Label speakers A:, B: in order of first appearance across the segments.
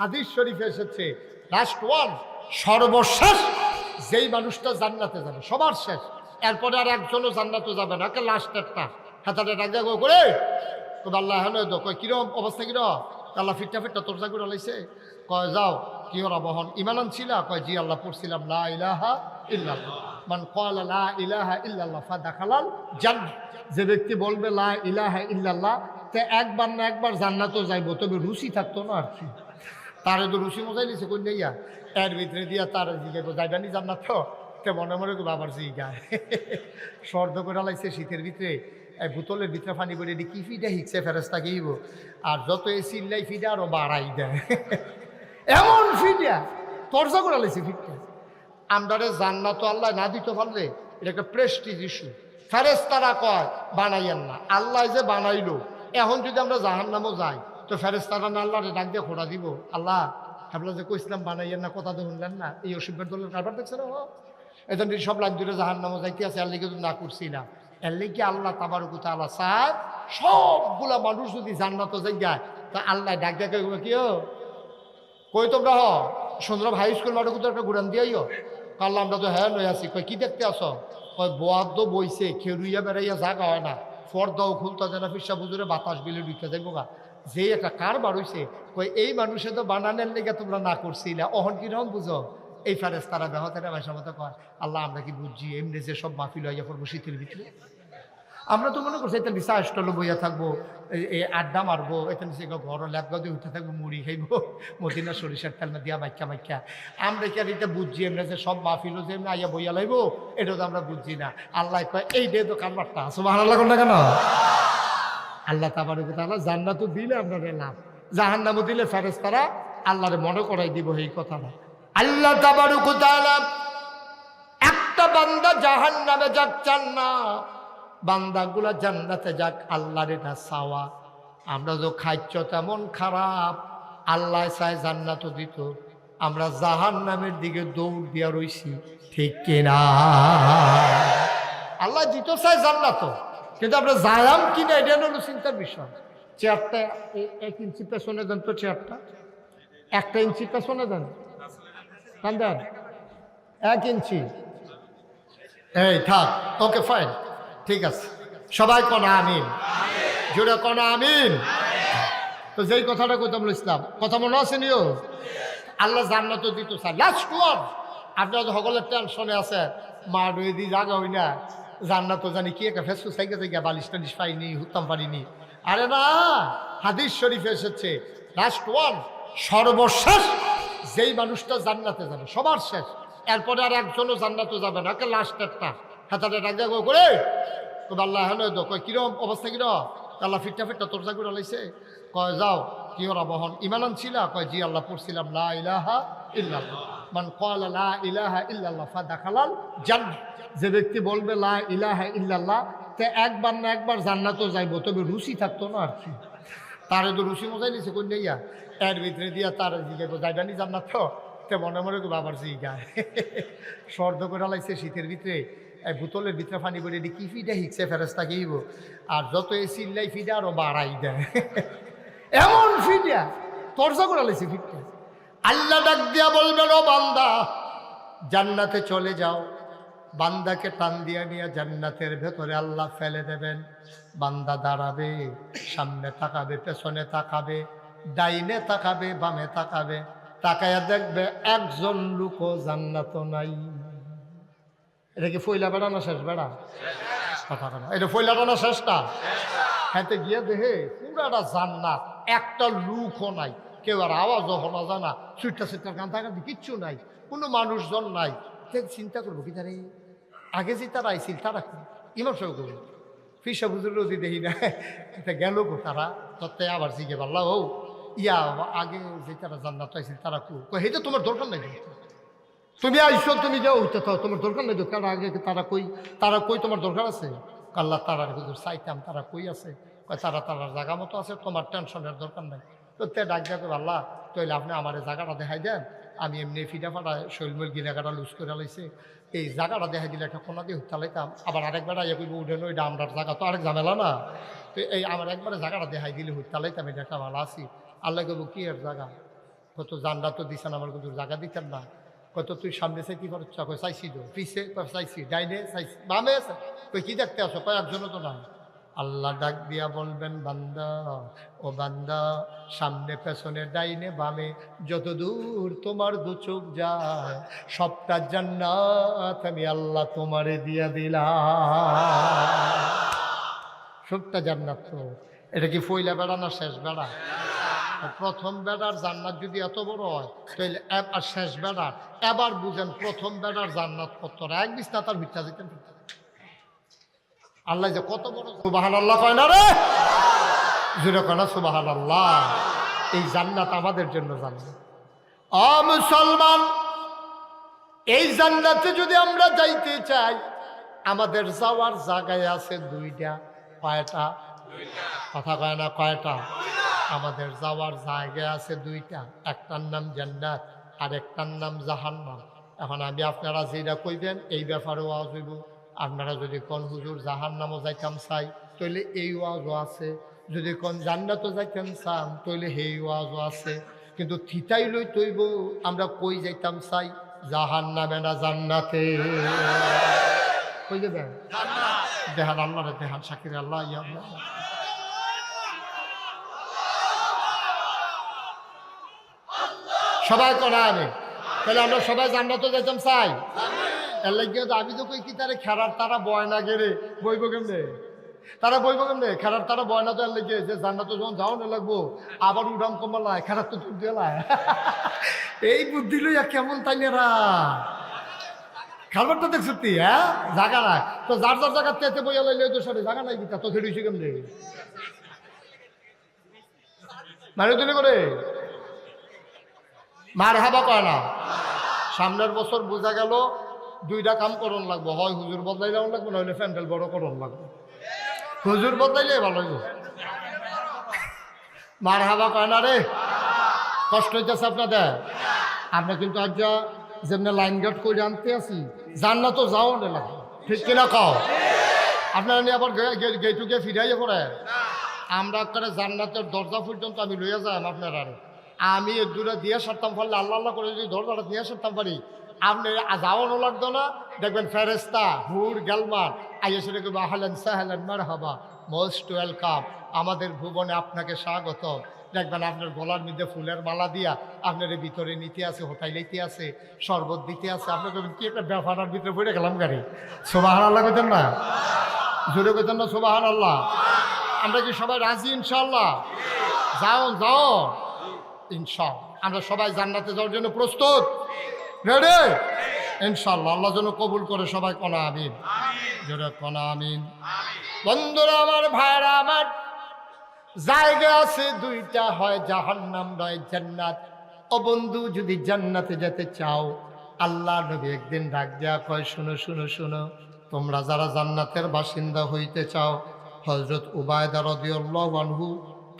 A: হাদিস শরীফে এসেছে লাস্ট ওয়ান সর্বশেষ, যেই মানুষটা জান্নাতে যাবে, সবার শেষ। এরপরে আর একজনও জান্নাতে যাবে না কে লাস্টেরটা হাতাটা ডাক গো করে তো আল্লাহ তো কয়, কিরম অবস্থা, কিরম? আল্লাহ ফিটটা ফিটটা তোর করে লাইছে কয়, যাও, কি ওরা বহন? ইমানান ছিল কয়, জি, আল্লাহ পড়ছিলাম, লা ইলাহা ইল্লাল্লাহ। মান ক্বালা লা ইলাহা ইল্লাল্লাহ ফাদাখালাল জান যে ব্যক্তি বলবে লা ইলাহা ইল্লাল্লাহ, তে একবার না একবার জান্নাতও যাইবো, তবে রুচি থাকতো না আর কি। তারে তো রুচি মজাই নিছে কোন যাইয়া এর ভিতরে দিয়া তার জিগাইব যাইবা নি জান্নাত তো? তে মনে মনে করব আবার জিগায় সর্দ করে লাইছে শীতের ভিতরে এই বোতলের ভিতরে পানি করে এটি কি ফিডা হিকছে ফেরস্তা গিয়েব আর যত এ চিল্লাই ফিডা আরও বাড়াই দেয়। এমন ফিডা, তর্জা করে লাইছে ফিডটা। আমদারে জান্নাত আল্লাহ না দিতে পারলে, এটা একটা প্রেস্টিজ ইস্যু ফেরেস্তারা কয়, বানাইয়েন না। আল্লাহ যে বানাইলো, এখন যদি আমরা জাহান নামও যাই তো ফেরেস্তারা না আল্লাহরে ডাক দিয়ে খোড়া দিব। আল্লাহ আপনার যে কইসলাম বানাইয়েন না, কথা তো শুনলেন না। এই অসুখের দলের কারবার দেখছেন ও এখন সব লাইন দূরে জাহান নামও যাইতে আছে আর লিগে না করছি না। এর লিগে আল্লাহ তাবারকুতা আল্লাহ চায় সবগুলা মানুষ যদি জান্নাত যায় তা আল্লাহ ডাক দেখে কি ও? কই তোমরা হ? সুন্দর হাই স্কুল মাঠে একটা ঘুরান দিয়াইও কাল্লা আমরা তো হ্যাঁ লই আছি। কই, কি দেখতে আসো কয় বোয়াদ্দ বইছে, খেরুইয়া বেড়াইয়া জাগা হয় না। ফর্দাও খুলতা যেন ফিসা বুজুরে বাতাস বিলে ঢুকে যাইব গা যে একটা কার বার হইছে কই এই মানুষে তো বানানের লেগে তোমরা না করছিলা। অহন কীরকম বুঝো, এই ফেরেস তারা বেহতারা ভাষা মতো কয়, আল্লাহ আমরা কি বুঝছি, এমনি যে সব মাহফিল হইয়া পড়ব শীতের ভিতরে? আমরা তো মনে করছি এটা নিচা স্টলে বইয়া থাকব এই- আড্ডা মারবো এখানে সে ঘর ল্যাপগাও দিয়ে উঠে থাকব, মুড়ি খাইবো, মদিনা সরিষার তেল দিয়া মাইকা মাইকা আমরা কি আর এটা বুঝছি, এমনি যে সব মাহফিল যে এমনি আইয়া বইয়া লাইবো? এটা তো আমরা বুঝছি না। আল্লাহ কয়, এই ডে তো কারবারটা সুবাহ আল্লাহ কোনটা কেন? আল্লাহ তাবার তালা জান্নাতও দিলে আপনাদের লাভ। জাহান নামও দিলে ফেরেস্তারা আল্লাহরে মনে করাই দিব এই কথাটা। আল্লাহ তাবারুক তাআলা একটা বান্দা জাহান নামে যাক, চান না। বান্দাগুলা জান্নাতে যাক, আল্লাহর এটা চাওয়া। আমরা তো খাচ্ছ তেমন খারাপ। আল্লাহ চায় জান্নাত দিত। আমরা জাহান নামের দিকে দৌড় দিয়া রইছি, ঠিক কিনা? আল্লাহ দিত চায় জান্নাত কিন্তু আমরা যাইলাম কিনা এটা হলো চিন্তার বিষয় চেয়ারটা এক ইঞ্চি পেছনে দেন তো চেয়ারটা একটা ইঞ্চি পেছনে দেন। দেন। এক ইঞ্চি। এই, থাক। ওকে ফাইন ঠিক আছে। সবাই কনা আমিন। জোরে কনা আমিন। তো যেই কথাটা কইতাম ইসলাম, কথা মনে আছে নিও? আল্লাহ জান্নাত দিত স্যার লাস্ট ওয়ান আপনার সকলের টেনশনে আছে। মা রয়ে দি জাগা হই না। জান্নাত জানি কি একটা ফেসফুস সাইকে থেকে বালিশ টালিশ পাইনি হুতাম পারিনি। আরে না, হাদিস শরীফে এসেছে লাস্ট ওয়ান সর্বশেষ যেই মানুষটা জান্নাতে যাবে, সবার শেষ। এরপরে আর একজনও জান্নাতে যাবে না লাস্ট একটা। হাতাটা ডাক করে তো আল্লাহ হ্যাঁ তো কয় কিরম অবস্থা কিরম? আল্লাহ ফিটটা ফিটটা তোরজা করে লাইছে কয় যাও, কি ওরা বহন? ইমানান ছিল কয়, জি আল্লাহ পড়ছিলাম, লা ইলাহা ইল্লাল্লাহ। ক্বালা লা ইলাহা ইল্লাল্লাহ ফাদাখালাল জান্নাত যে ব্যক্তি বলবে লা ইল্লাল্লাহ, তে একবার না একবার জান্নাতও যাইবো, তবে রুচি থাকতো না আর কি। তারে তো রুচি মজাই নিছে কোন যাইয়া এর ভিতরে দিয়া তার জিগাইব, যাইবা নি জান্নাত? তো তে মনে মনে করব আবার জিগায় সর্দ করে লাইছে শীতের ভিতরে, এই বোতলের ভিতরে পানি করে এটি কি ফিডা হিকছে ফেরস্তা গিয়েব আর যত এ চিল্লাই ফিডা আরও বাড়াই দেয়। এমন ফিডা তরজা করে লাইছে ফিডটা আল্লাহ ডাক দিয়া বলবেন, ও বান্দা, জান্নাতে চলে যাও। বান্দাকে টান দিয়া নিয়ে জান্নাতের ভেতরে আল্লাহ ফেলে দেবেন। বান্দা দাঁড়াবে, সামনে তাকাবে, পেছনে তাকাবে, ডাইনে তাকাবে, বামে তাকাবে, তাকায়া দেখবে একজন লোকও জান্নাত নাই। এটা কি ফইলা বেড়া না শেষ বেড়া? কথা কথা এটা ফইলাটা না? শেষটা হ্যাঁ গিয়ে দেখে পুরাটা জান্নাত, একটা লুকও নাই। কেউ আর আওয়াজও শোনা যায় না সুইটটা সুইটার কান্দাকান্দি কিচ্ছু নাই, কোনো মানুষজন নাই। চিন্তা করব কি তারে? আগে যে তারা আইছিল, তারা ইমাম সাহেব করব ফিসা বুঝুর রোদি দেখি না। এটা গেল গো তারা? তত্ত্বে আবার জিগে পারলা, ও, ইয়া, আগে যে তারা জান্নাত আইছিল, তারা কু? এটা তোমার দরকার নাই তুমি আইসো তুমি যাও ওইটা তো, তোমার দরকার নাই তো। কারণ আগে তারা কই তারা কই তোমার দরকার আছে? কাল্লা তারার হুজুর, চাইতাম তারা কই আছে? তারা তারার জায়গা মতো আছে, তোমার টেনশনের দরকার নাই। তো তে ডাক দেখো আল্লাহ তাইলে আপনি আমার জায়গাটা দেখাই দেন। আমি এমনি ফিটা ফাটা শৈলমল গিনাগাটা লুজ করে লাইছে। এই জায়গাটা দেখাই দিলে একটা কোনা দিয়ে লাইতাম। আবার আরেকবার আইয়া কইব, উঠে নই আমরার জায়গা। তো আরেক ঝামেলা না। তো এই আমার একবারে জায়গাটা দেখাই দিলে হুত্তা লাইতাম, এটা একটা ভালো আছি। আল্লাহ কইব, কি এর জায়গা? কত জান্নাত তো দিছেন আমার কিন্তু জায়গা দিতেন না। কত তুই সামনে চাইতে কই চাইছি তো। পিছে? চাইছি। ডাইনে চাইছি। বামে কই, কি দেখতে আসো কয়, একজনও তো নাই। আল্লাহ ডাক দিয়া বলবেন, বান্দা, ও বান্দা, সামনে, পেছনে, ডাইনে, বামে যত দূর তোমার দু চোখ যায়, সবটা জান্নাত আমি আল্লাহ তোমারে দিয়া দিলাম। সবটা জান্নাত তো। এটা কি ফইলা বেড়া না শেষ বেড়া? প্রথম বেড়ার জান্নাত যদি এত বড় হয় তাহলে আর শেষ বেড়ার এবার বুঝেন, প্রথম বেড়ার জান্নাত কত। এক বিস্তা তার ভিতরে যেতেন আল্লাহ যে কত বড় সুবাহান আল্লাহ কয় না রে? জুড়ে কয় না সুবাহান আল্লাহ এই জান্নাত আমাদের জন্য জান্নাত। আ মুসলমান এই জান্নাতে যদি আমরা যাইতে চাই আমাদের যাওয়ার জায়গায় আছে দুইটা কয়টা? কথা কয় না কয়টা? আমাদের যাওয়ার জায়গায় আছে দুইটা একটার নাম জান্নাত আর একটার নাম জাহান্নাম। এখন আমি আপনারা যেটা কইবেন এই ব্যাপারেও হইব। আপনারা যদি কোন হুজুর জাহান্নামও যাইতাম চাই। তাহলে এই ওয়াজও আছে। যদি কোন জান্নাতও যাইতাম চান তাহলে সেই ওয়াজও আছে। কিন্তু থিতাই লই তৈব আমরা কই যাইতাম চাই? জাহান্নামে না জান্নাতে। কই যাবেন? দেহান আল্লাহ রে দেহান শাকির আল্লাহ ইয়া সবাই করা আমি? তাহলে আমরা সবাই জান্নাত যেতাম চাই? এর লাগিয়ে আমি তো কই কি তারে খেলার তারা বয়না গেরে বইব কেমনে? তারা বইব কেমনে? খেলার তারা বয়না তো এর লাগিয়ে যে জান্নাত যখন যাও না লাগবো, আবার উড়াম কমালায় খেলার তো তুল দিলায় এই বুদ্ধি লইয়া কেমন তাই নেরা খালবারটা দেখছ তুই হ্যাঁ? জাগা নাই। তো যার যার জায়গা তেতে বইয়া লাইলে তো সাথে জাগা নাই গীতা তো খেড়িয়েছে কেমনে? মানে তুলে করে। মার হাবা কয় না? সামনের বছর বোঝা গেল দুইটা কাম করণ লাগবো। হয় হুজুর বদলাইলেও লাগবো নইলে প্যান্ডেল বড় করণ লাগবো। হুজুর বদলাইলে ভালো হইব। মার হাবা কয় না রে। কষ্ট হইতেছে আপনাদের। আমরা কিন্তু আজ যেমনি লাইন গার্ড করে আনতে আছি জান্না তো যাও না লাগে। ঠিক কিনা কও? আপনারা নিয়ে আবার গেটু গিয়ে ফিরাইয়ে পড়ে আমরা করে জান্নাতের দরজা পর্যন্ত আমি লইয়া যাই আপনার আমি এর দূরে দিয়ে সারতাম পারলে আল্লাহ আল্লাহ করে যদি দরজাটা দিয়ে সারতাম পারি আপনি যাওয়ানো লাগতো না দেখবেন ফেরেস্তা হুর গেলমার কেউ আহলেন সাহেলেন মার হাবা মোস্ট ওয়েলকাম, আমাদের ভুবনে আপনাকে স্বাগত। দেখবেন আপনার গলার মধ্যে ফুলের মালা দিয়া আপনার এই ভিতরে নিতে আছে হোটাইলেতে আছে, শরবত দিতে আছে। আপনি কবেন কি একটা ব্যাপার ভিতরে পড়ে গেলাম গাড়ি সোবাহান আল্লাহ কইতেন না? জোরে কইতেন না সোবাহান আল্লাহ আমরা কি সবাই রাজি ইনশাল্লাহ যাও যাও। ইনশাল্লাহ আমরা সবাই জান্নাতে যাওয়ার জন্য প্রস্তুত? রেডি ইনশাল্লাহ আল্লাহ যেন কবুল করে সবাই কনা আমিন। জোরে কনা আমিন। বন্ধুরা আমার ভাইরা আমার জায়গা আছে দুইটা হয় জাহান্নাম নয় জান্নাত। ও বন্ধু যদি জান্নাতে যেতে চাও আল্লাহ নবী একদিন ডাক দেয়া কয় শুনো শুনো শুনো তোমরা যারা জান্নাতের বাসিন্দা হইতে চাও হজরত উবায়দা রদিউল্লাহ আনহু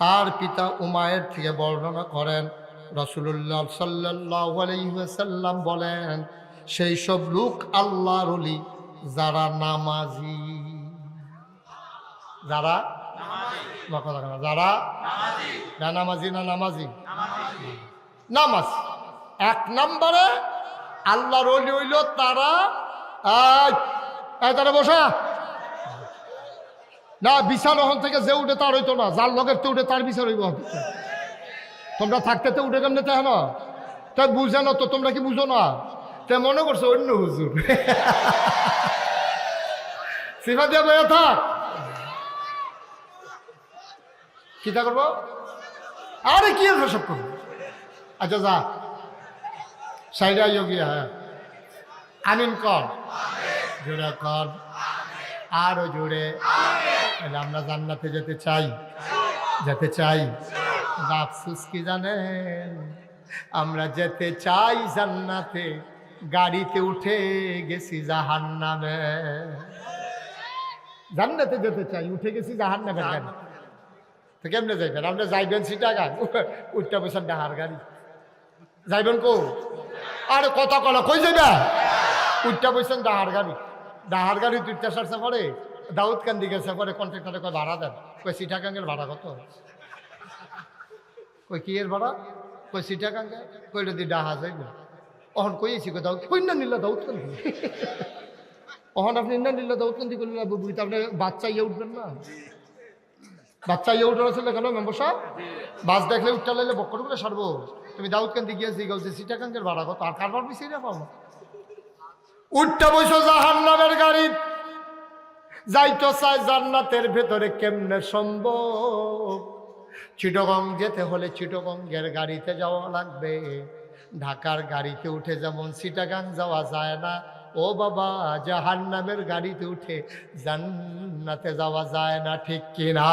A: তার পিতা উমায়ের থেকে বর্ণনা করেন রসুল্লাহ সাল্লাহ বলেন সেই সব লোক আল্লাহর অলি যারা নামাজি। যারা? যারা? না নামাজি না নামাজি? নামাজ। এক নম্বরে আল্লাহর অলি হইল তারা তারা বসা। না বিশাল ওখান থেকে যে উঠে তার হইতো না যার লগের তো উঠে তার বিচার হইব। তোমরা থাকতে তো উঠে কেমনে তাই না? তাই বুঝে না তো, তোমরা কি বুঝো না? তাই মনে করছ অন্য হুজুর। সিফা দিয়ে বইয়া থাক। কিতা করব? আরে কি আছে সব করব আচ্ছা যা। সাইডে আইও হ্যাঁ। আমিন কর। জোরে কর। আরও জোরে। আমরা জান্নাতে যেতে চাই। যেতে চাই। আফসোস কি জানেন? আমরা যেতে চাই জান্নাতে, গাড়িতে উঠে গেছি জাহান্নামে। জান্নাতে যেতে চাই, উঠে গেছি জাহান্নামের গাড়ি তো কেমনে যাইবেন? আপনি যাইবেন সিটাগান উঠটা বসেন ডাহার গাড়ি। যাইবেন কো? আরে কথা কলা, কই যাইবা? উঠটা বসেন ডাহার গাড়ি। ডাহার গাড়ি তুইটা সারছে পরে দাউদ কান্দি গেছে পরে কন্ট্রাক্টরে কয় ভাড়া দেন? কই সিটাগাঙ্গের ভাড়া কত? কই কি এর ভাড়া কই সিটাগাং কইলে দি ডাহা যাইব? অহন কইছি কই দাও কই না নিলা দাউদ কেন অহন আপনি না নিলা দাউদ কেন করলে বুঝি আপনি বাচ্চা ইয়ে উঠবেন না? বাচ্চা ইয়ে উঠে ছিল কেন মেম্বার সাহেব? বাস দেখলে উঠতে লাইলে বক্কর করে সারবো। তুমি দাউদ কেন গিয়েছি? গেছি সিটাগাঙ্গের ভাড়া কত? আর কারবার বেশি না পাবো? উঠতে বসো জাহান নামের গাড়ি। যাইতো চাই জান্নাতের ভেতরে কেমনে সম্ভব? চিটগং যেতে হলে চিটগঙ্গের গাড়িতে যাওয়া লাগবে। ঢাকার গাড়িতে উঠে যেমন সিটাগাং যাওয়া যায় না, ও বাবা জাহান নামের গাড়িতে উঠে জান্নাতে যাওয়া যায় না, ঠিক কিনা?